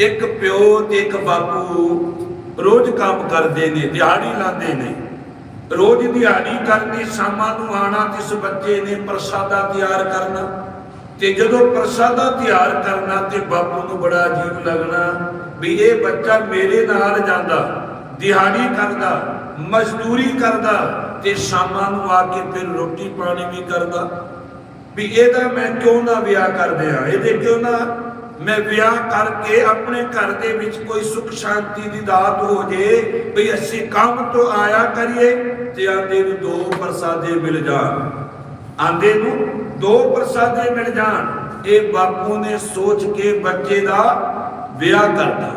ਇੱਕ ਪਿਓ ਤੇ ਇੱਕ ਬਾਪੂ ਰੋਜ਼ ਕੰਮ ਕਰਦੇ ਨੇ, ਦਿਹਾੜੀ ਲਾਉਂਦੇ ਨੇ। ਰੋਜ਼ ਦਿਹਾੜੀ ਕਰਨੀ, ਸ਼ਾਮਾਂ ਨੂੰ ਆਣਾ ਤੇ ਇਸ ਬੱਚੇ ਨੇ ਪ੍ਰਸ਼ਾਦਾ ਤਿਆਰ ਕਰਨਾ। ਤੇ ਜਦੋਂ ਪ੍ਰਸ਼ਾਦਾ ਤਿਆਰ ਕਰਨਾ ਤੇ ਬਾਪੂ ਨੂੰ ਬੜਾ ਅਜੀਬ ਲੱਗਣਾ ਵੀ ਇਹ ਬੱਚਾ ਮੇਰੇ ਨਾਲ ਜਾਂਦਾ, ਦਿਹਾੜੀ ਕਰਦਾ, ਮਜ਼ਦੂਰੀ ਕਰਦਾ ਤੇ ਸ਼ਾਮਾਂ ਨੂੰ ਆ ਕੇ ਫਿਰ ਰੋਟੀ ਪਾਣੀ ਵੀ ਕਰਦਾ। ਵੀ ਇਹਦਾ ਮੈਂ ਕਿਉਂ ਨਾ ਵਿਆਹ ਕਰ ਦਿਆਂ? ਇਹਦੇ ਕਿਉਂ ਨਾ ਮੈਂ ਵਿਆਹ ਕਰਕੇ ਆਪਣੇ ਘਰ ਦੇ ਵਿੱਚ ਕੋਈ ਸੁਖ ਸ਼ਾਂਤੀ ਦੀ ਦਾਤ ਹੋ ਜੇ ਵੀ ਅਸੀਂ ਕੰਮ ਤੋਂ ਆਇਆ ਕਰੀਏ, ਤੇ ਆਂਦੇ ਨੂੰ ਦੋ ਪ੍ਰਸਾਦੇ ਮਿਲ ਜਾਣ। ਆਂਦੇ ਨੂੰ ਦੋ ਪ੍ਰਸਾਦੇ ਮਿਲ ਜਾਣ। ਇਹ ਬਾਪੂ ਨੇ ਸੋਚ ਕੇ ਬੱਚੇ ਦਾ ਵਿਆਹ ਕਰਤਾ।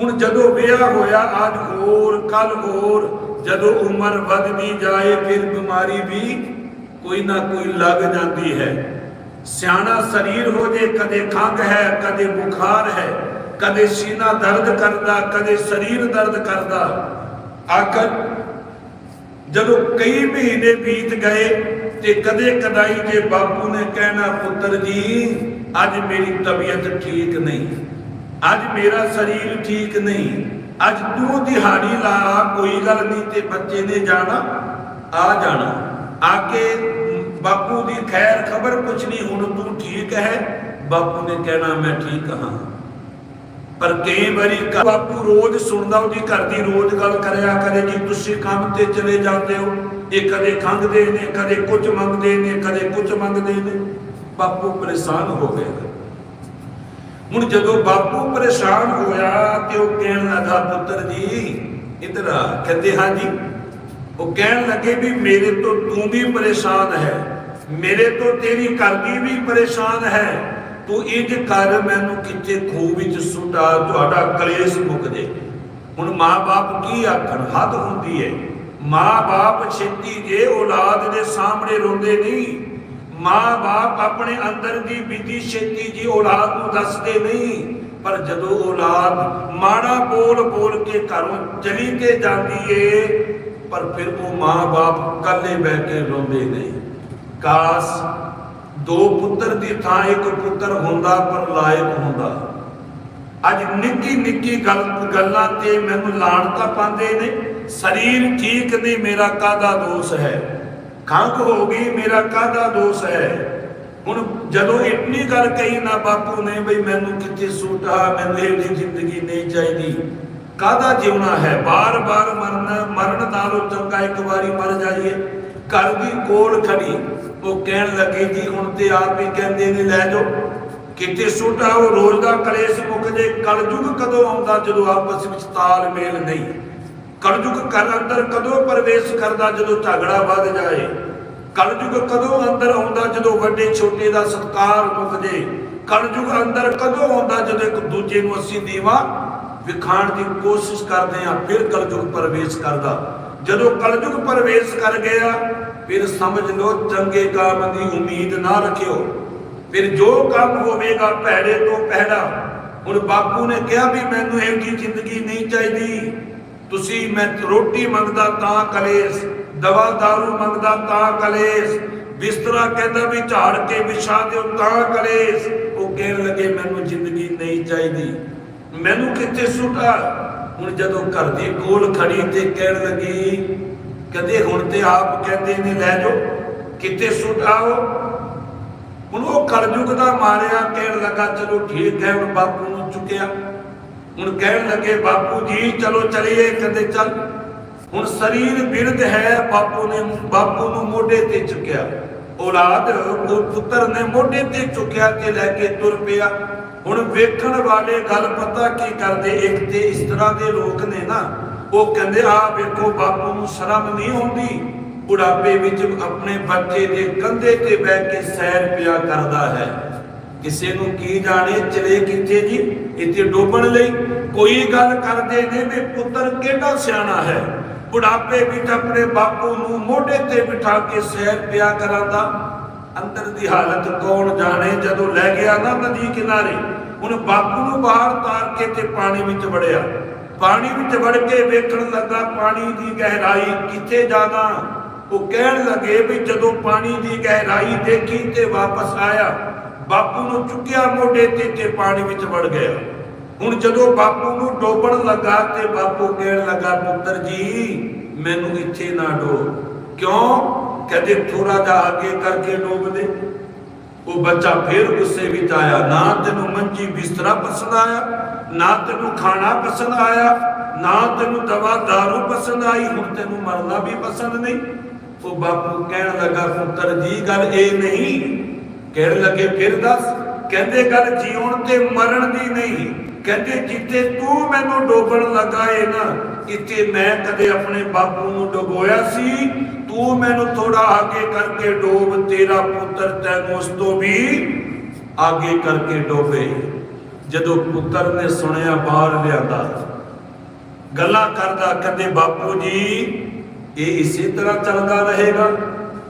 ਹੁਣ ਜਦੋਂ ਵਿਆਹ ਹੋਇਆ, ਅੱਜ ਹੋਰ ਕੱਲ ਹੋਰ, ਜਦੋਂ ਉਮਰ ਵੱਧਦੀ ਜਾਏ, ਫਿਰ ਬਿਮਾਰੀ ਵੀ ਕੋਈ ਨਾ ਕੋਈ ਲੱਗ ਜਾਂਦੀ ਹੈ। ਸਿਆਣਾ ਸਰੀਰ ਹੋ ਜੇ, ਕਦੇ ਖੰਘ ਹੈ, ਕਦੇ ਬੁਖਾਰ ਹੈ, ਕਦੇ ਸੀਨਾ ਦਰਦ ਕਰਦਾ, ਕਦੇ ਸਰੀਰ ਦਰਦ ਕਰਦਾ। ਆਖਰ, ਜਦੋਂ ਕਈ ਮਹੀਨੇ ਬੀਤ ਗਏ ਤੇ ਕਦੇ ਕਦਾਈ ਜੇ ਬਾਪੂ ਨੇ ਕਹਿਣਾ, ਪੁੱਤਰ ਜੀ, ਅੱਜ ਮੇਰੀ ਤਬੀਅਤ ਠੀਕ ਨਹੀਂ। ਅੱਜ ਮੇਰਾ ਸਰੀਰ ਠੀਕ ਨਹੀਂ। ਅੱਜ ਤੂੰ ਦਿਹਾੜੀ ਲਾ, ਕੋਈ ਗੱਲ ਨਹੀਂ ਤੇ ਬੱਚੇ ਨੇ ਜਾਣਾ, ਆ ਜਾਣਾ। ਆ ਕੇ ਬਾਪੂ ਦੀ ਖੈਰ ਖਬਰ ਪੁੱਛਣੀ ਹੁਣ ਤੂੰ ਠੀਕ ਹੈ? ਬਾਪੂ ਨੇ ਕਹਿਣਾ, ਮੈਂ ਠੀਕ ਹਾਂ। ਪਰ ਕਈ ਵਾਰੀ ਬਾਪੂ ਰੋਜ਼ ਸੁਣਦਾ, ਉਹਦੀ ਘਰ ਦੀ ਰੋਜ਼ ਗੱਲ ਕਰਿਆ ਕਰੇ ਜੀ ਤੁਸੀਂ ਕੰਮ ਤੇ ਚਲੇ ਜਾਂਦੇ ਹੋ। ਇਹ ਕਦੇ ਖੰਗਦੇ ਨੇ, ਕਦੇ ਕੁਝ ਮੰਗਦੇ ਨੇ, ਕਦੇ ਕੁਝ ਮੰਗਦੇ ਨੇ। ਬਾਪੂ ਪਰੇਸ਼ਾਨ ਹੋ ਗਿਆ। ਹੁਣ ਜਦੋਂ ਬਾਪੂ ਪਰੇਸ਼ਾਨ ਹੋਇਆ ਤੇ ਉਹ ਕਹਿਣ ਲੱਗਾ, ਪੁੱਤਰ ਜੀ, ਇਧਰ ਆ ਕਹਿੰਦੇ ਹਾਂ ਜੀ ਉਹ ਕਹਿਣ ਲੱਗੇ ਵੀ ਮੇਰੇ ਤੋਂ ਤੂੰ ਵੀ ਪਰੇਸ਼ਾਨ ਹੈ, ਮੇਰੇ ਤੋਂ ਤੇਰੀ ਘਰ ਵੀ ਪਰੇਸ਼ਾਨ ਹੈ। ਤੂੰ ਇੰਜ ਕਰ ਮੈਨੂੰ ਕਿਤੇ ਖੂਹ ਵਿੱਚ ਸੁੱਟਾ, ਤੁਹਾਡਾ ਕਲੇਸ਼ ਮੁੱਕ ਜੇ। ਹੁਣ ਮਾਂ-ਬਾਪ ਕੀ ਆਖਣ? ਹੱਦ ਹੁੰਦੀ ਹੈ ਮਾਂ-ਬਾਪ ਛੇਤੀ ਜੇ ਔਲਾਦ ਦੇ ਸਾਹਮਣੇ ਰੋਂਦੇ ਨਹੀਂ, ਮਾਂ-ਬਾਪ ਆਪਣੇ ਅੰਦਰ ਦੀ ਬੀਤੀ ਛੇਤੀ ਜੀ ਔਲਾਦ ਨੂੰ ਦੱਸਦੇ ਨਹੀਂ, ਪਰ ਜਦੋਂ ਔਲਾਦ ਮਾੜਾ ਬੋਲ ਬੋਲ ਕੇ ਘਰੋਂ ਚਲੀ ਕੇ ਜਾਂਦੀ ਏ ਪਰ ਫਿਰ ਉਹ ਮਾਂ-ਬਾਪ ਇਕੱਲੇ ਬਹਿ ਕੇ ਰੋਂਦੇ ਨੇ। ਕਾਸ਼, ਦੋ ਪੁੱਤਰ ਦੀ ਥਾਂ ਇੱਕ ਪੁੱਤਰ ਹੁੰਦਾ ਪਰ ਲਾਇਕ ਹੁੰਦਾ। ਅੱਜ ਨਿੱਕੀ ਨਿੱਕੀ ਗੱਲ ਗੱਲਾਂ ਤੇ ਮੈਨੂੰ ਲਾਣਤਾ ਪਾਉਂਦੇ ਨੇ, ਸਰੀਰ ਠੀਕ ਨਹੀਂ, ਮੇਰਾ ਕਾਦਾ ਦੋਸ਼ ਹੈ? ਖੰਘ ਹੋ ਗਈ, ਮੇਰਾ ਕਾਦਾ ਦੋਸ਼ ਹੈ? ਹੁਣ ਜਦੋਂ ਇੰਨੀ ਗੱਲ ਕਹੀ ਨਾ ਬਾਪੂ ਨੇ ਬਈ ਮੈਨੂੰ ਕਿੱਥੇ ਸੂਟ ਸੂਟਾ, ਮੈਨੂੰ ਇਹ ਜਿਹੀ ਜ਼ਿੰਦਗੀ ਨਹੀਂ ਚਾਹੀਦੀ। ਕਾਹਦਾ ਜਿਉਣਾ ਹੈ? ਬਾਰ-ਬਾਰ ਮਰਨਾ, ਮਰਨ ਨਾਲੋਂ ਚੰਗਾ ਇੱਕ ਵਾਰੀ ਮਰ ਜਾਈਏ। ਘਰ ਦੀ ਕੋਲ ਖੜੀ, ਉਹ ਕਹਿਣ ਲੱਗੇ, ਜੀ, ਹੁਣ ਤੇ ਆਪ ਹੀ ਕਹਿੰਦੇ ਨੇ, ਲੈ ਜਾਓ। ਕਿਤੇ ਸੁੱਟਾ ਉਹ ਰੋਜ਼ ਦਾ ਕਲੇਸ਼ ਮੁੱਕ ਜੇ। ਕਲਯੁਗ ਕਦੋਂ ਆਉਂਦਾ ਜਦੋਂ ਆਪਸ ਵਿੱਚ ਤਾਲਮੇਲ ਨਹੀਂ? ਕਲਯੁਗ ਘਰ ਅੰਦਰ ਕਦੋਂ ਪ੍ਰਵੇਸ਼ ਕਰਦਾ ਜਦੋਂ ਝਗੜਾ ਵੱਧ ਜਾਏ? ਕਲਯੁਗ ਕਦੋਂ ਅੰਦਰ ਆਉਂਦਾ ਜਦੋਂ ਵੱਡੇ ਛੋਟੇ ਦਾ ਸਤਕਾਰ ਮੁੱਕ ਜੇ? ਕਲਯੁਗ ਅੰਦਰ ਕਦੋਂ ਆਉਂਦਾ ਜਦੋਂ ਇੱਕ ਦੂਜੇ ਨੂੰ ਅਸੀਂ ਦੀਵਾ ਵਿਖਾਣ ਦੀ ਕੋਸ਼ਿਸ਼ ਕਰਦੇ ਹਾਂ, ਫਿਰ ਕਲਯੁਗ ਪ੍ਰਵੇਸ਼ ਕਰਦਾ। ਜਦੋਂ ਕਲਯੁਗ ਪ੍ਰਵੇਸ਼ ਕਰ ਗਿਆ, ਫਿਰ ਸਮਝ ਲਓ ਚੰਗੇ ਕੰਮ ਦੀ ਉਮੀਦ ਨਾ ਰੱਖਿਓ। ਫਿਰ ਜੋ ਕੰਮ ਹੋਵੇਗਾ ਭੈੜੇ ਤੋਂ ਪਹਿੜਾ ਹੁਣ ਬਾਪੂ ਨੇ ਕਿਹਾ ਵੀ ਮੈਨੂੰ ਇਹੋ ਜਿਹੀ ਜ਼ਿੰਦਗੀ ਨਹੀਂ ਚਾਹੀਦੀ। ਤੁਸੀਂ ਮੈਂ ਰੋਟੀ ਮੰਗਦਾ ਤਾਂ ਕਲੇਸ਼, ਦਵਾ ਦਾਰੂ ਮੰਗਦਾ ਤਾਂ ਕਲੇਸ਼। ਬਿਸਤਰਾ ਕਹਿੰਦਾ ਵੀ ਝਾੜ ਕੇ ਵਿਛਾ ਦਿਓ ਤਾਂ ਕਲੇਸ਼। ਉਹ ਕਹਿਣ ਲੱਗੇ, ਮੈਨੂੰ ਜ਼ਿੰਦਗੀ ਨਹੀਂ ਚਾਹੀਦੀ। ਮੈਨੂੰ ਕਿੱਥੇ ਸੁੱਟਾ? ਹੁਣ ਜਦੋਂ ਘਰ ਦੇ ਕੋਲ ਖੜੀ ਤੇ ਕਹਿਣ ਲੱਗੀ, ਕਹਿੰਦੇ ਹੁਣ ਤੇ ਆਪ ਕਹਿੰਦੇ ਨੇ, ਲੈ ਜਾਓ, ਕਿੱਥੇ ਸੁੱਟਾਓ ਹੁਣ ਉਹ ਕਲਯੁਗ ਦਾ ਮਾਰਿਆ, ਕਹਿਣ ਲੱਗਾ, ਚਲੋ ਠੀਕ ਹੈ, ਹੁਣ ਬਾਪੂ ਨੂੰ ਚੁੱਕਿਆ। ਹੁਣ ਕਹਿਣ ਲੱਗੇ, ਬਾਪੂ ਜੀ, ਚਲੋ ਚਲੀਏ, ਕਹਿੰਦੇ, ਚੱਲ। ਹੁਣ ਸਰੀਰ ਬਿਰਧ ਹੈ, ਬਾਪੂ ਨੇ, ਬਾਪੂ ਨੂੰ ਮੋਢੇ ਤੇ ਚੁੱਕਿਆ। ਔਲਾਦ ਉਹ ਪੁੱਤਰ ਨੇ ਮੋਢੇ ਤੇ ਚੁੱਕਿਆ ਤੇ ਲੈ ਕੇ ਤੁਰ ਪਿਆ। ਹੁਣ ਵੇਖਣ ਵਾਲੇ ਗੱਲ ਪਤਾ ਕੀ ਕਰਦੇ? ਇੱਕ ਤੇ ਇਸ ਤਰ੍ਹਾਂ ਦੇ ਲੋਕ ਨੇ ਨਾ, ਉਹ ਕਹਿੰਦੇ ਆ ਵੇਖੋ, ਬਾਪੂ ਨੂੰ ਸ਼ਰਮ ਨਹੀਂ ਆਉਂਦੀ। ਬੁਢਾਪੇ ਵਿੱਚ ਆਪਣੇ ਬੱਚੇ ਦੇ ਕੰਧੇ ਤੇ ਬਹਿ ਕੇ ਸੈਰ ਪਿਆ ਕਰਦਾ ਹੈ। ਕਿਸੇ ਨੂੰ ਕੀ ਜਾਣੇ, ਚਲੇ ਕਿੱਥੇ ਜੀ? ਇੱਥੇ ਡੋਬਣ ਲਈ ਕੋਈ ਗੱਲ ਕਰਦੇ ਨੇ ਵੀ ਪੁੱਤਰ ਕਿਹੜਾ ਸਿਆਣਾ ਹੈ? ਬੁਢਾਪੇ ਵਿੱਚ ਆਪਣੇ ਬਾਪੂ ਨੂੰ ਮੋਢੇ ਤੇ ਬਿਠਾ ਕੇ ਸੈਰ ਪਿਆ ਕਰਾਂਦਾ। ਅੰਦਰ ਦੀ ਹਾਲਤ ਕੌਣ ਜਾਣੇ? ਜਦੋਂ ਲੈ ਗਿਆ ਨਾ ਨਦੀ ਕਿਨਾਰੇ, ਹੁਣ ਬਾਪੂ ਨੂੰ ਬਾਹਰ ਤਾਰ ਕੇ ਤੇ ਪਾਣੀ ਵਿੱਚ ਵੜਿਆ। ਪਾਣੀ ਵਿੱਚ ਵੜ ਕੇ ਵੇਖਣ ਲੱਗਾ ਪਾਣੀ ਦੀ ਗਹਿਰਾਈ ਕਿੱਥੇ ਜਾਣਾ? ਉਹ ਕਹਿਣ ਲੱਗੇ ਵੀ ਜਦੋਂ ਪਾਣੀ ਦੀ ਗਹਿਰਾਈ ਦੇਖੀ ਤੇ ਵਾਪਸ ਆਇਆ, ਬਾਪੂ ਨੂੰ ਚੁੱਕਿਆ ਮੋਢੇ ਤੇ ਤੇ ਪਾਣੀ ਵਿੱਚ ਵੜ ਗਿਆ। ਹੁਣ ਜਦੋਂ ਬਾਪੂ ਨੂੰ ਡੋਬਣ ਲੱਗਾ ਤੇ ਬਾਪੂ ਕਹਿਣ ਲੱਗਾ, ਪੁੱਤਰ ਜੀ, ਮੈਨੂੰ ਇੱਥੇ ਨਾ ਡੋ ਕਿਉਂ? ਕਹਿੰਦੇ ਥੋੜਾ ਜਿਹਾ ਅੱਗੇ ਕਰਕੇ ਡੋਬ ਦੇ। ਉਹ ਬੱਚਾ ਫੇਰ ਗੁੱਸੇ ਵਿੱਚ ਆਇਆ। ਨਾ ਤੈਨੂੰ ਮੰਜੀ ਬਿਸਤਰਾ ਪਸੰਦ ਆਇਆ, ਨਾ ਤੈਨੂੰ ਖਾਣਾ ਪਸੰਦ ਆਇਆ, ਨਾ ਤੈਨੂੰ ਦਵਾ ਦਾਰੂ ਪਸੰਦ ਆਈ, ਹੁਣ ਤੈਨੂੰ ਮਰਨਾ ਵੀ ਪਸੰਦ ਨਹੀਂ। ਉਹ ਬਾਪੂ ਕਹਿਣ ਲੱਗਾ, ਪੁੱਤਰ ਜੀ, ਗੱਲ ਇਹ ਨਹੀਂ। ਕਹਿਣ ਲੱਗੇ, ਫਿਰ ਦੱਸ। ਕਹਿੰਦੇ, ਗੱਲ ਜੀਉਣ ਤੇ ਮਰਨ ਦੀ ਨਹੀਂ। ਕਹਿੰਦੇ ਜਿੱਤੇ ਤੂੰ ਮੈਨੂੰ ਡੋਬਣ ਲੱਗਾ ਏ ਨਾ, ਇੱਥੇ ਮੈਂ ਕਦੇ ਆਪਣੇ ਬਾਪੂ ਨੂੰ ਡੁਬੋਇਆ ਸੀ ਤੂੰ ਮੈਨੂੰ ਥੋੜਾ ਅੱਗੇ ਕਰਕੇ ਡੋਬ, ਤੇਰਾ ਪੁੱਤਰ ਤੈਨੂੰ ਉਸ ਤੋਂ ਵੀ ਅੱਗੇ ਕਰਕੇ ਡੋਬੇ। ਜਦੋਂ ਪੁੱਤਰ ਨੇ ਸੁਣਿਆ, ਬਾਹਰ ਲਿਆਂਦਾ। ਗੱਲਾਂ ਕਰਦਾ ਕਹਿੰਦੇ, ਬਾਪੂ ਜੀ, ਇਹ ਇਸੇ ਤਰ੍ਹਾਂ ਚੱਲਦਾ ਰਹੇਗਾ।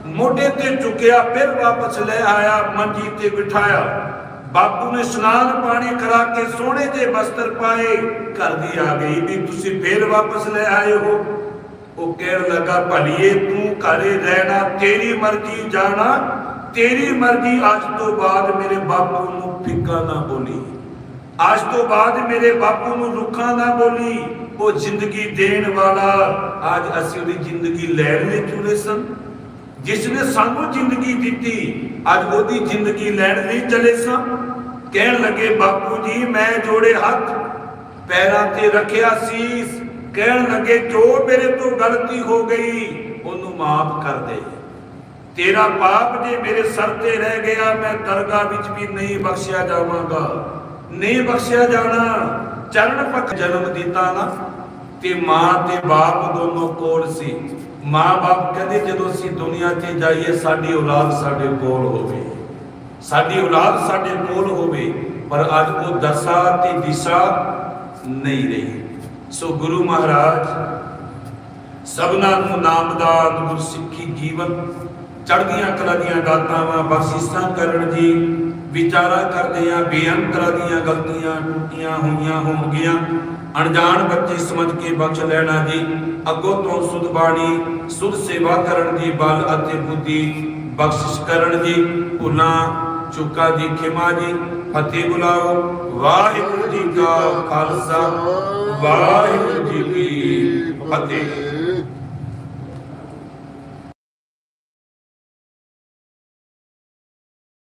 ਮੋਢੇ ਤੇ ਚੁੱਕਿਆ, ਫਿਰ ਵਾਪਸ ਲੈ ਆਇਆ, ਮੰਜੀ ਤੇ ਬਿਠਾਇਆ। ਬਾਪੂ ਨੇ ਇਸ਼ਨਾਨ ਪਾਣੀ ਕਰਾ ਕੇ ਸੋਹਣੇ ਦੇ ਬਸਤਰ ਪਾਏ। ਘਰ ਦੀ ਆ ਗਈ ਵੀ ਤੁਸੀਂ ਫੇਰ ਵਾਪਸ ਲੈ ਆਏ ਹੋ। ਉਹ ਕਹਿਣ ਲੱਗਾ, ਭਲੀਏ, ਤੂੰ ਘਰੇ ਰਹਿਣਾ, ਤੇਰੀ ਮਰਜ਼ੀ ਜਾਣਾ, ਤੇਰੀ ਮਰਜ਼ੀ। ਅੱਜ ਤੋਂ ਬਾਅਦ ਮੇਰੇ ਬਾਪੂ ਨੂੰ ਫਿੱਕਾ ਨਾ ਬੋਲੀ। ਅੱਜ ਤੋਂ ਬਾਅਦ ਮੇਰੇ ਬਾਪੂ ਨੂੰ ਰੁੱਖਾ ਨਾ ਬੋਲੀ। ਉਹ ਜ਼ਿੰਦਗੀ ਦੇਣ ਵਾਲਾ, ਅੱਜ ਅਸੀਂ ਉਹਦੀ ਜ਼ਿੰਦਗੀ ਲੈਣ ਲਈ ਚੁਣੇ ਸਨ। ਜਿਸ ਨੇ ਸਾਨੂੰ ਜ਼ਿੰਦਗੀ ਦਿੱਤੀ, ਅੱਜ ਉਹਦੀ ਜ਼ਿੰਦਗੀ ਲੈਣ ਲਈ ਚਲੇ ਸਾਂ। ਕਹਿਣ ਲੱਗੇ, ਬਾਪੂ ਜੀ, ਮੈਂ ਜੋੜੇ ਹੱਥ ਪੈਰਾਂ ਤੇ ਰੱਖਿਆ ਸੀ। ਕਹਿਣ ਲੱਗੇ, ਜੋ ਮੇਰੇ ਤੋਂ ਗਲਤੀ ਹੋ ਗਈ, ਉਹਨੂੰ ਮਾਫ ਕਰ ਦੇ। ਤੇਰਾ ਪਾਪ ਜੇ ਮੇਰੇ ਸਰ ਤੇ ਰਹਿ ਗਿਆ, ਮੈਂ ਦਰਗਾਹ ਵਿੱਚ ਵੀ ਨਹੀਂ ਬਖਸ਼ਿਆ ਜਾਵਾਂਗਾ। ਨਹੀਂ ਬਖਸ਼ਿਆ ਜਾਣਾ, ਚਰਨ ਪੱਕ ਜਨਮ ਦਿੱਤਾ ਨਾ ਤੇ ਮਾਂ ਤੇ ਬਾਪ ਦੋਨੋਂ ਕੋਲ ਸੀ। ਮਾਂ ਬਾਪ ਕਹਿੰਦੇ, ਜਦੋਂ ਅਸੀਂ ਦੁਨੀਆ ਤੇ ਜਾਈਏ, ਸਾਡੀ ਔਲਾਦ ਸਾਡੇ ਕੋਲ ਹੋਵੇ। ਸਾਡੀ ਔਲਾਦ ਸਾਡੇ ਕੋਲ ਹੋਵੇ, ਪਰ ਅੱਜ ਉਹ ਦਸ਼ਾ ਤੇ ਦਿਸ਼ਾ ਨਹੀਂ ਰਹੀ। ਸੋ ਗੁਰੂ ਮਹਾਰਾਜ, ਸਭਨਾਂ ਨੂੰ ਨਾਮਦਾਨ ਗੁਰਸਿੱਖੀ ਜੀਵਨ, ਚੜ੍ਹਦੀਆਂ ਕਲਾ ਦੀਆਂ ਦਾਤਾਵਾਂ, ਬਖਸ਼ਿਸ਼ਾਂ ਕਰਨ ਜੀ ਵਿਚਾਰਾ ਕਰਦੇ ਆ ਬੇਅੰਤਰਾ ਦੀਆਂ ਗਲਤੀਆਂ ਟੁੱਟੀਆਂ ਹੋਈਆਂ ਹੋਣਗੀਆਂ। ਅਣਜਾਣ ਬੱਚੇ ਸਮਝ ਕੇ ਬਖਸ਼ ਲੈਣਾ ਜੀ। ਅੱਗੋਂ ਤੋਂ ਸੁਧ ਬਾਣੀ, ਸੁਧ ਸੇਵਾ ਕਰਨ ਦੀ ਬਲ ਅਤੇ ਬੁੱਧੀ ਬਖਸ਼ਿਸ਼ ਕਰਨ ਜੀ ਭੁੱਲਾਂ ਚੁੱਕਾ ਦੀ ਖਿਮਾ ਜੀ ਫਤਿਹ ਬੁਲਾਓ। ਵਾਹਿਗੁਰੂ ਜੀ ਕਾ ਖਾਲਸਾ ਵਾਹਿਗੁਰੂ ਜੀ ਕੀ ਫਤਿਹ।